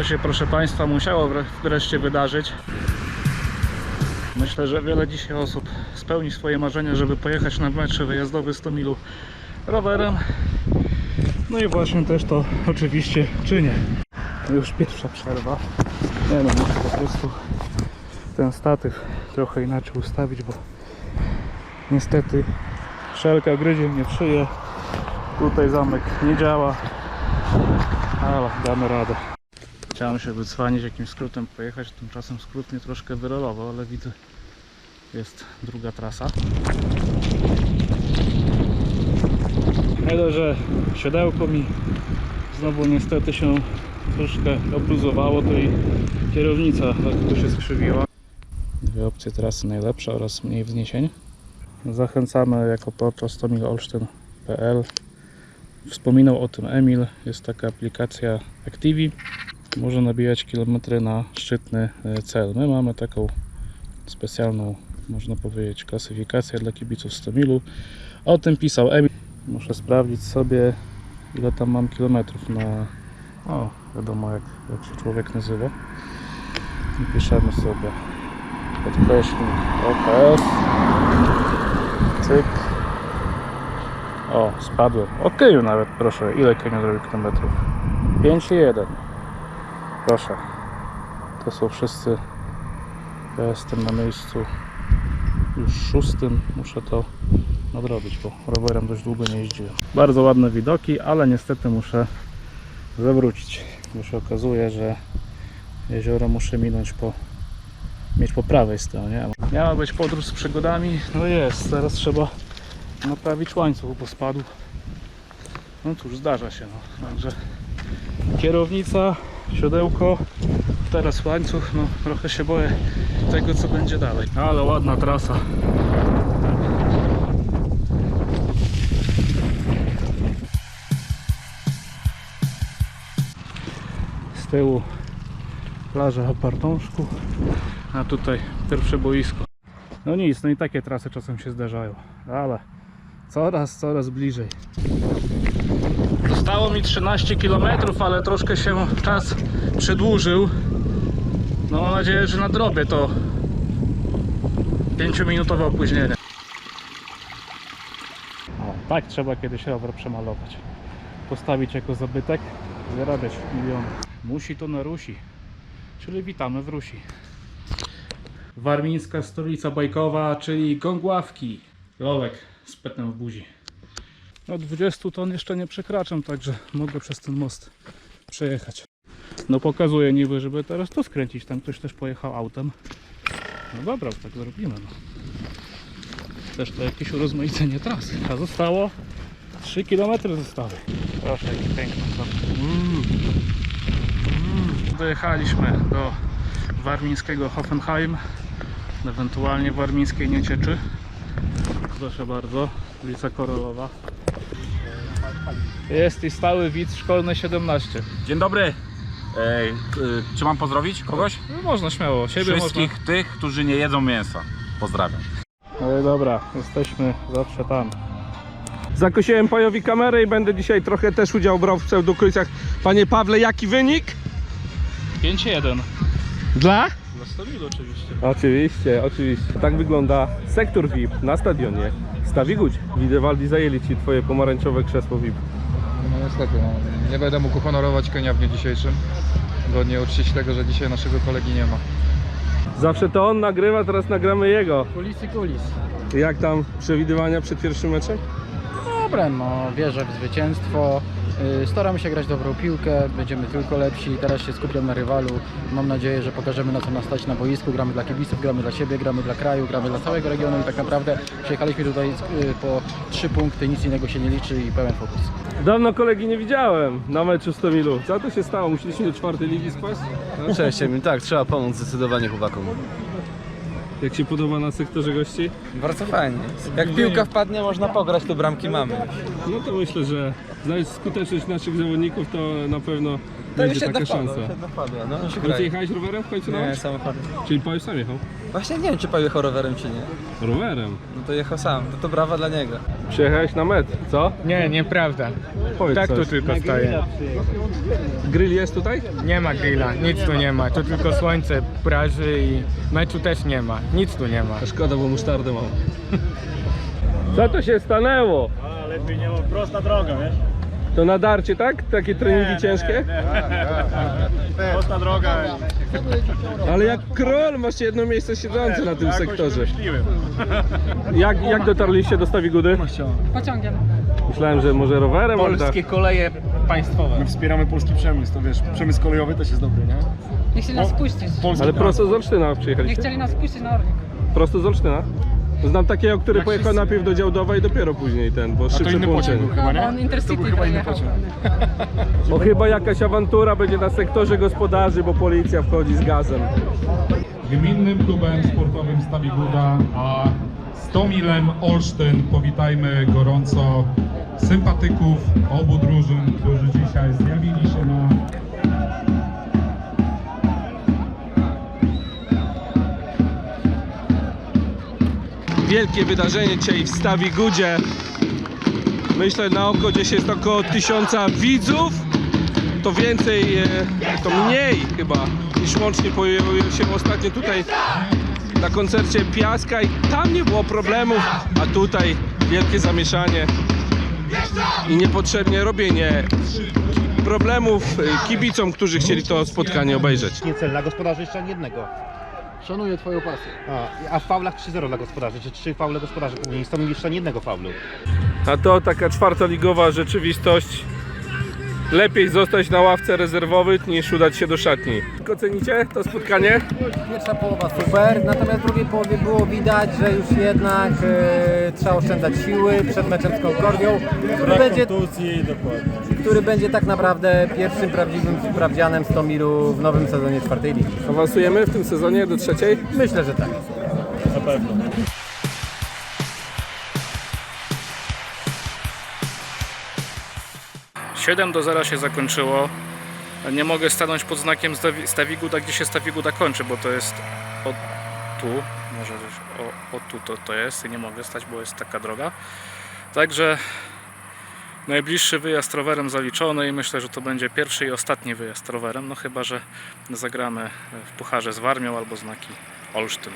To się, proszę Państwa, musiało wre- wreszcie wydarzyć. Myślę, że wiele dzisiaj osób spełni swoje marzenia, żeby pojechać na mecz wyjazdowy 100 milu rowerem. No i właśnie też to oczywiście czynię. Już pierwsza przerwa. Nie no, muszę po prostu ten statyw trochę inaczej ustawić, bo niestety szelka gryzie mnie w szyję. Tutaj zamek nie działa, ale damy radę. Chciałem się wycwanić jakimś skrótem pojechać, tymczasem skrót mnie troszkę wyrolował, ale widzę jest druga trasa. Dość, że siodełko mi znowu niestety się troszkę obluzowało, to i kierownica lekko się skrzywiła. Dwie opcje trasy najlepsze oraz mniej wzniesień. Zachęcamy jako portal 100 olsztyn.pl Wspominał o tym Emil, jest taka aplikacja Activi. Może nabijać kilometry na szczytny e, cel. My mamy taką specjalną, można powiedzieć, klasyfikację dla kibiców 100 milu. O tym pisał Emil. Muszę sprawdzić sobie, ile tam mam kilometrów na... O, wiadomo jak, jak się człowiek nazywa. I piszemy sobie podkreślnik OKS. Cyk. O, spadłem. O Keniu nawet, proszę. Ile Keniu zrobił kilometrów? 5,1. Proszę. To są wszyscy. Ja jestem na miejscu już szóstym. Muszę to nadrobić, bo rowerem dość długo nie jeździłem. Bardzo ładne widoki, ale niestety muszę zawrócić, bo się okazuje, że jezioro muszę minąć po mieć po prawej stronie. Miała być podróż z przygodami, no jest, teraz trzeba naprawić łańcuch, bo spadł. No cóż, zdarza się. No. Także kierownica, siodełko, teraz łańcuch. No trochę się boję tego, co będzie dalej. Ale ładna trasa. Z tyłu plaża Apartążku, a tutaj pierwsze boisko. No nic, no i takie trasy czasem się zdarzają, ale coraz, coraz bliżej. Zostało mi 13 km, ale troszkę się czas przedłużył. No mam nadzieję, że nadrobię to 5-minutowe opóźnienie. O, tak trzeba kiedyś rower przemalować. Postawić jako zabytek, zarabiać miliony. Musi to na Rusi, czyli witamy w Rusi. Warmińska stolica bajkowa, czyli Gągławki. Lolek z petem w buzi. No 20 ton jeszcze nie przekraczam, także mogę przez ten most przejechać. No pokazuję niby, żeby teraz tu skręcić. Tam ktoś też pojechał autem. No dobra, tak zrobimy. No. Też to jakieś urozmaicenie trasy. A zostało 3 km zostały. Proszę, jaki piękny to. Mm. Mm. Dojechaliśmy do warmińskiego Hoffenheim, ewentualnie warmińskiej Niecieczy. Proszę bardzo, ulica Korolowa. Jest i stały widz szkolny 17. Dzień dobry. Ej, y, czy mam pozdrowić kogoś? No, można śmiało, siebie Wszystkich tych, którzy nie jedzą mięsa. Pozdrawiam. można. No i dobra, jesteśmy zawsze tam. Zakosiłem Pajowi kamerę i będę dzisiaj trochę też udział brał w pseudokrycach. Panie Pawle, jaki wynik? 5-1. Dla? Dla 100 mil oczywiście. Oczywiście, oczywiście. Tak wygląda sektor VIP na stadionie Stawi Łódź. Widzewaldi zajęli Ci Twoje pomarańczowe krzesło VIP. No niestety, no, nie będę mógł uhonorować Kenia w dniu dzisiejszym. Godnie uczcić tego, że dzisiaj naszego kolegi nie ma. Zawsze to on nagrywa, teraz nagramy jego. Kulisy kulis. Jak tam przewidywania przed pierwszym meczem? Dobre, no wierzę w zwycięstwo. Yy, Staramy się grać dobrą piłkę, będziemy tylko lepsi. Teraz się skupiam na rywalu. Mam nadzieję, że pokażemy na co nas stać na boisku. Gramy dla kibiców, gramy dla siebie, gramy dla kraju, gramy dla całego regionu i tak naprawdę przyjechaliśmy tutaj yy, po trzy punkty, nic innego się nie liczy i pełen fokus. Dawno kolegi nie widziałem na meczu 100 milu. Co to się stało? Musieliśmy do czwartej ligi spaść? No cześć Emil, tak, trzeba pomóc zdecydowanie chłopakom. Jak się podoba na sektorze gości? Bardzo fajnie. Jak piłka wpadnie, można pograć, to bramki mamy. No to myślę, że znając skuteczność naszych zawodników, to na pewno To Będzie jedna taka szansa. już wpadła, no się Ale ty graje. jechałeś rowerem w końcu Nie, nawet? samochodem. Czyli Paweł sam jechał? Właśnie nie wiem, czy pan jechał rowerem, czy nie. Rowerem. No to jechał sam, to, to brawa dla niego. Przyjechałeś na met, co? Nie, nieprawda. Powiedz Tak tu coś. tylko stoję. Grill jest tutaj? Nie ma grilla, nic tu nie ma. Tu tylko słońce praży i meczu też nie ma. Nic tu nie ma. A szkoda, bo musztardę mam. Co to się stanęło? A, lepiej nie ma prosta droga, wiesz? To nadarcie, tak? Takie treningi ciężkie? Prosta droga. Ale jak król masz jedno miejsce siedzące na tym sektorze. Jak, jak dotarliście do Stawigudy? Pociągiem. Myślałem, że może rowerem, ale tak. koleje państwowe. My wspieramy polski przemysł, to wiesz, przemysł kolejowy też jest dobry, nie? Nie chcieli nas spuścić. Polski Ale prosto z. Olsztyna Nie przyjechaliście? chcieli nas spuścić na Orlik. Prosto z Olsztyna? Znam takiego, który pojechał najpierw do Działdowa i dopiero później ten, bo A to szybsze inny pociąg połączenie. był chyba, nie? On Intercity to był chyba inny pociąg. Bo chyba jakaś awantura będzie na sektorze gospodarzy, bo policja wchodzi z gazem. Gminnym Klubem Sportowym Stawiguda, a Stomilem Olsztyn powitajmy gorąco sympatyków obu drużyn, którzy dzisiaj zjawili się na Wielkie wydarzenie dzisiaj w Stawigudzie. Myślę na oko gdzieś jest około tysiąca widzów. To więcej, e, to mniej chyba niż łącznie pojawiło się ostatnio tutaj na koncercie Piaska i tam nie było problemów, a tutaj wielkie zamieszanie i niepotrzebnie robienie problemów e, kibicom, którzy chcieli to spotkanie obejrzeć. Nie cel dla gospodarzy jednego. Szanuję twoją pasję. A, a w faulach 3-0 dla gospodarzy, czy 3 faule gospodarzy powinni stąd jeszcze ani jednego faulu. A to taka czwartoligowa rzeczywistość. Lepiej zostać na ławce rezerwowych niż udać się do szatni. Jak ocenicie to spotkanie? Pierwsza połowa super, natomiast w drugiej połowie było widać, że już jednak e, trzeba oszczędzać siły przed meczem z Concordią, który będzie, który będzie tak naprawdę pierwszym prawdziwym sprawdzianem Stomiru w nowym sezonie czwartej ligi. Awansujemy w tym sezonie do trzeciej? Myślę, że tak. 7 do 0 się zakończyło. Nie mogę stanąć pod znakiem Stawi- Stawiguda, gdzie się Stawiguda kończy, bo to jest o tu, może o, o tu to, to jest i nie mogę stać, bo jest taka droga. Także najbliższy wyjazd rowerem zaliczony i myślę, że to będzie pierwszy i ostatni wyjazd rowerem, no chyba, że zagramy w Pucharze z Warmią albo znaki Olsztyn.